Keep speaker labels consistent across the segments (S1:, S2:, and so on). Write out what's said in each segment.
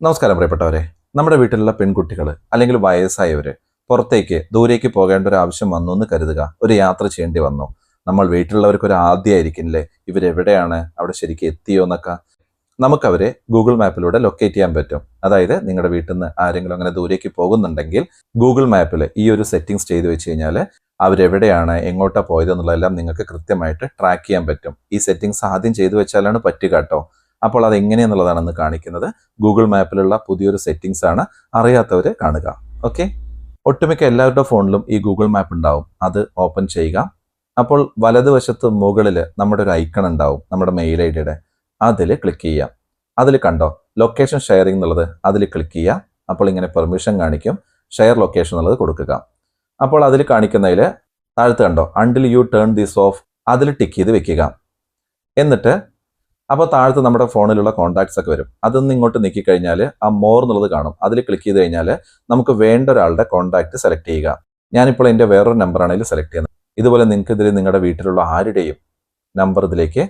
S1: നമസ്കാരം പ്രിയപ്പെട്ടവരെ. നമ്മുടെ വീട്ടിലുള്ള പെൺകുട്ടികൾ അല്ലെങ്കിൽ വയസ്സായവർ പുറത്തേക്ക് ദൂരേക്ക് പോകേണ്ട ഒരു ആവശ്യം വന്നു എന്ന് കരുതുക. ഒരു യാത്ര ചെയ്യേണ്ടി വന്നു. നമ്മൾ വീട്ടിലുള്ളവർക്ക് ഒരു ആദ്യമായിരിക്കില്ലേ ഇവരെവിടെയാണ്? അവിടെ ശരിക്കും എത്തിയോ എന്നൊക്കെ നമുക്കവരെ ഗൂഗിൾ മാപ്പിലൂടെ ലൊക്കേറ്റ് ചെയ്യാൻ പറ്റും. അതായത് നിങ്ങളുടെ വീട്ടിൽ നിന്ന് ആരെങ്കിലും അങ്ങനെ ദൂരേക്ക് പോകുന്നുണ്ടെങ്കിൽ ഗൂഗിൾ മാപ്പിൽ ഈ ഒരു സെറ്റിംഗ്സ് ചെയ്തു വെച്ച് കഴിഞ്ഞാൽ അവരെവിടെയാണ് എങ്ങോട്ടാണ് പോയത് എന്നുള്ളതെല്ലാം നിങ്ങൾക്ക് കൃത്യമായിട്ട് ട്രാക്ക് ചെയ്യാൻ പറ്റും. ഈ സെറ്റിംഗ്സ് ആദ്യം ചെയ്തു വെച്ചാലാണ് പറ്റുക കേട്ടോ. അപ്പോൾ അത് എങ്ങനെയെന്നുള്ളതാണെന്ന് കാണിക്കുന്നത്. ഗൂഗിൾ മാപ്പിലുള്ള പുതിയൊരു സെറ്റിംഗ്സ് ആണ്. അറിയാത്തവർ കാണുക. ഓക്കെ ഒട്ടുമിക്ക എല്ലാവരുടെ ഫോണിലും ഈ ഗൂഗിൾ മാപ്പ് ഉണ്ടാവും. അത് ഓപ്പൺ ചെയ്യുക. അപ്പോൾ വലതുവശത്ത് മുകളിൽ നമ്മുടെ ഒരു ഐക്കൺ ഉണ്ടാവും. നമ്മുടെ മെയിൽ ഐ ഡിയുടെ അതിൽ ക്ലിക്ക് ചെയ്യാം അതിൽ കണ്ടോ? ലൊക്കേഷൻ ഷെയറിംഗ് എന്നുള്ളത് അതിൽ ക്ലിക്ക് ചെയ്യുക. അപ്പോൾ ഇങ്ങനെ പെർമിഷൻ കാണിക്കും. ഷെയർ ലൊക്കേഷൻ എന്നുള്ളത് കൊടുക്കുക. അപ്പോൾ അതിൽ കാണിക്കുന്നതിൽ താഴത്ത് കണ്ടോ? Until you turn this off അതിൽ ടിക്ക് ചെയ്ത് വെക്കുക. എന്നിട്ട് അപ്പോൾ താഴത്ത് നമ്മുടെ ഫോണിലുള്ള കോൺടാക്ട്സ് ഒക്കെ വരും. അതൊന്ന് ഇങ്ങോട്ട് നീക്കി കഴിഞ്ഞാൽ ആ മോർ എന്നുള്ളത് കാണും. അതിൽ ക്ലിക്ക് ചെയ്ത് കഴിഞ്ഞാൽ നമുക്ക് വേണ്ട ഒരാളുടെ കോൺടാക്ട് സെലക്ട് ചെയ്യുക. ഞാനിപ്പോൾ എന്റെ വേറൊരു നമ്പർ ഇതിൽ സെലക്ട് ചെയ്യുന്നത്. ഇതുപോലെ നിങ്ങൾക്ക് ഇതിൽ നിങ്ങളുടെ വീട്ടിലുള്ള ആരുടെയും നമ്പർ ഇതിലേക്ക്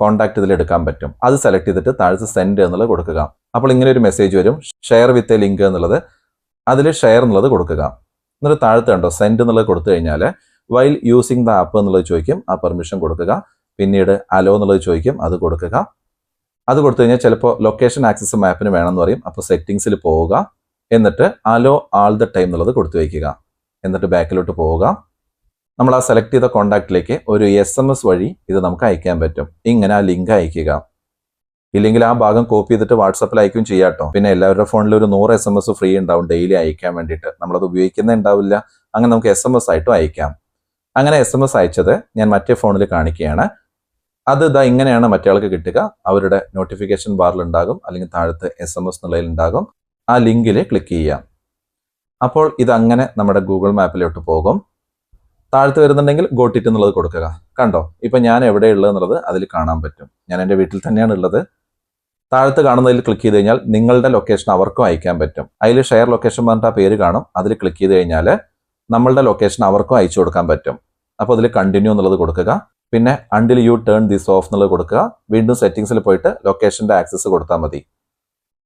S1: കോൺടാക്ട് ഇതിൽ എടുക്കാൻ പറ്റും. അത് സെലക്ട് ചെയ്തിട്ട് താഴത്ത് സെൻഡ് എന്നുള്ളത് കൊടുക്കുക. അപ്പോൾ ഇങ്ങനെ ഒരു മെസ്സേജ് വരും. ഷെയർ വിത്ത് എ ലിങ്ക് എന്നുള്ളത്. അതിൽ ഷെയർ എന്നുള്ളത് കൊടുക്കുക. എന്നിട്ട് താഴത്ത് കണ്ടോ സെൻഡ് എന്നുള്ളത് കൊടുത്തു കഴിഞ്ഞാൽ വൈൽ യൂസിങ് ദ ആപ്പ് എന്നുള്ളത് ചോദിക്കും. ആ പെർമിഷൻ കൊടുക്കുക. പിന്നീട് അലോ എന്നുള്ളത് ചോദിക്കും അത് കൊടുക്കുക. അത് കൊടുത്തു കഴിഞ്ഞാൽ ചിലപ്പോൾ ലൊക്കേഷൻ ആക്സസ് മാപ്പിന് വേണമെന്ന് പറയും. അപ്പോൾ സെറ്റിങ്സിൽ പോവുക. എന്നിട്ട് അലോ ആൾ ദ ടൈം എന്നുള്ളത് കൊടുത്തു വയ്ക്കുക. എന്നിട്ട് ബാക്കിലോട്ട് പോവുക. നമ്മൾ ആ സെലക്ട് ചെയ്ത കോണ്ടാക്റ്റിലേക്ക് ഒരു എസ് എം എസ് വഴി ഇത് നമുക്ക് അയക്കാൻ പറ്റും. ഇങ്ങനെ ആ ലിങ്ക് അയക്കുക. ഇല്ലെങ്കിൽ ആ ഭാഗം കോപ്പി ചെയ്തിട്ട് വാട്സപ്പിൽ അയക്കും ചെയ്യാട്ടോ പിന്നെ എല്ലാവരുടെ ഫോണിൽ ഒരു നൂറ് എസ് എം എസ് ഫ്രീ ഉണ്ടാവും ഡെയിലി അയക്കാൻ വേണ്ടിയിട്ട്. നമ്മളത് ഉപയോഗിക്കുന്നേ ഉണ്ടാവില്ല. അങ്ങനെ നമുക്ക് എസ് എം എസ് ആയിട്ടും അയക്കാം. അങ്ങനെ എസ് എം എസ് അയച്ചത് ഞാൻ മറ്റേ ഫോണിൽ കാണിക്കുകയാണ്. അത് ഇതാ ഇങ്ങനെയാണ് മറ്റേയാൾക്ക് കിട്ടുക. അവരുടെ നോട്ടിഫിക്കേഷൻ ബാറിൽ ഉണ്ടാകും. അല്ലെങ്കിൽ താഴത്ത് എസ് എം എസ് നിലയിൽ ഉണ്ടാകും. ആ ലിങ്കിൽ ക്ലിക്ക് ചെയ്യാം അപ്പോൾ ഇത് അങ്ങനെ നമ്മുടെ ഗൂഗിൾ മാപ്പിലോട്ട് പോകും. താഴത്ത് വരുന്നുണ്ടെങ്കിൽ ഗോട്ടിറ്റ് എന്നുള്ളത് കൊടുക്കുക. കണ്ടോ? ഇപ്പൊ ഞാൻ എവിടെയുള്ളത് എന്നുള്ളത് അതിൽ കാണാൻ പറ്റും. ഞാൻ എന്റെ വീട്ടിൽ തന്നെയാണ് ഉള്ളത്. താഴത്ത് കാണുന്നതിൽ ക്ലിക്ക് ചെയ്ത് കഴിഞ്ഞാൽ നിങ്ങളുടെ ലൊക്കേഷൻ അവർക്കും അയക്കാൻ പറ്റും. അതിൽ ഷെയർ ലൊക്കേഷൻ പറഞ്ഞിട്ട് ആ പേര് കാണും. അതിൽ ക്ലിക്ക് ചെയ്ത് കഴിഞ്ഞാൽ നമ്മളുടെ ലൊക്കേഷൻ അവർക്കും അയച്ചു കൊടുക്കാൻ പറ്റും. അപ്പോൾ അതിൽ കണ്ടിന്യൂ എന്നുള്ളത് കൊടുക്കുക. പിന്നെ until you turn this off എന്നുള്ളത് കൊടുക്കുക. വീണ്ടും സെറ്റിങ്സിൽ പോയിട്ട് ലൊക്കേഷന്റെ ആക്സസ് കൊടുത്താൽ മതി.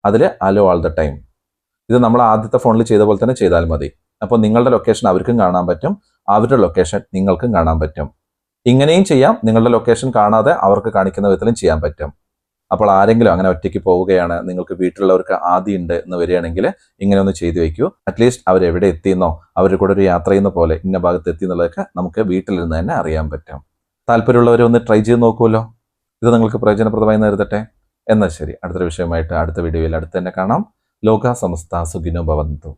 S1: അതിൽ അലോ ആൾ ദ ടൈം ഇത് നമ്മൾ ആദ്യത്തെ ഫോണിൽ ചെയ്ത പോലെ തന്നെ ചെയ്താൽ മതി. അപ്പോൾ നിങ്ങളുടെ ലൊക്കേഷൻ അവർക്കും കാണാൻ പറ്റും. അവരുടെ ലൊക്കേഷൻ നിങ്ങൾക്കും കാണാൻ പറ്റും. ഇങ്ങനെയും ചെയ്യാം. നിങ്ങളുടെ ലൊക്കേഷൻ കാണാതെ അവർക്ക് കാണിക്കുന്ന വിധത്തിലും ചെയ്യാൻ പറ്റും. അപ്പോൾ ആരെങ്കിലും അങ്ങനെ ഒറ്റയ്ക്ക് പോവുകയാണ് നിങ്ങൾക്ക് വീട്ടിലുള്ളവർക്ക് ആദ്യം ഉണ്ട് എന്ന് വരികയാണെങ്കിൽ ഇങ്ങനെ ഒന്ന് ചെയ്തു വയ്ക്കൂ. അറ്റ്ലീസ്റ്റ് അവർ എവിടെ എത്തിയെന്നോ അവരുടെ കൂടെ ഒരു യാത്ര ചെയ്യുന്ന പോലെ ഇന്ന ഭാഗത്ത് എത്തി എന്നുള്ളതൊക്കെ നമുക്ക് വീട്ടിലിരുന്ന് തന്നെ അറിയാൻ പറ്റും. താല്പര്യമുള്ളവരെ ഒന്ന് ട്രൈ ചെയ്ത് നോക്കുമല്ലോ ഇത് നിങ്ങൾക്ക് പ്രയോജനപ്രദമായി നേരിടട്ടെ. എന്നാൽ ശരി അടുത്തൊരു വിഷയമായിട്ട് അടുത്ത വീഡിയോയിൽ അടുത്ത് തന്നെ കാണാം. ലോക സമസ്ത സുഖിനോ ഭവന്തു.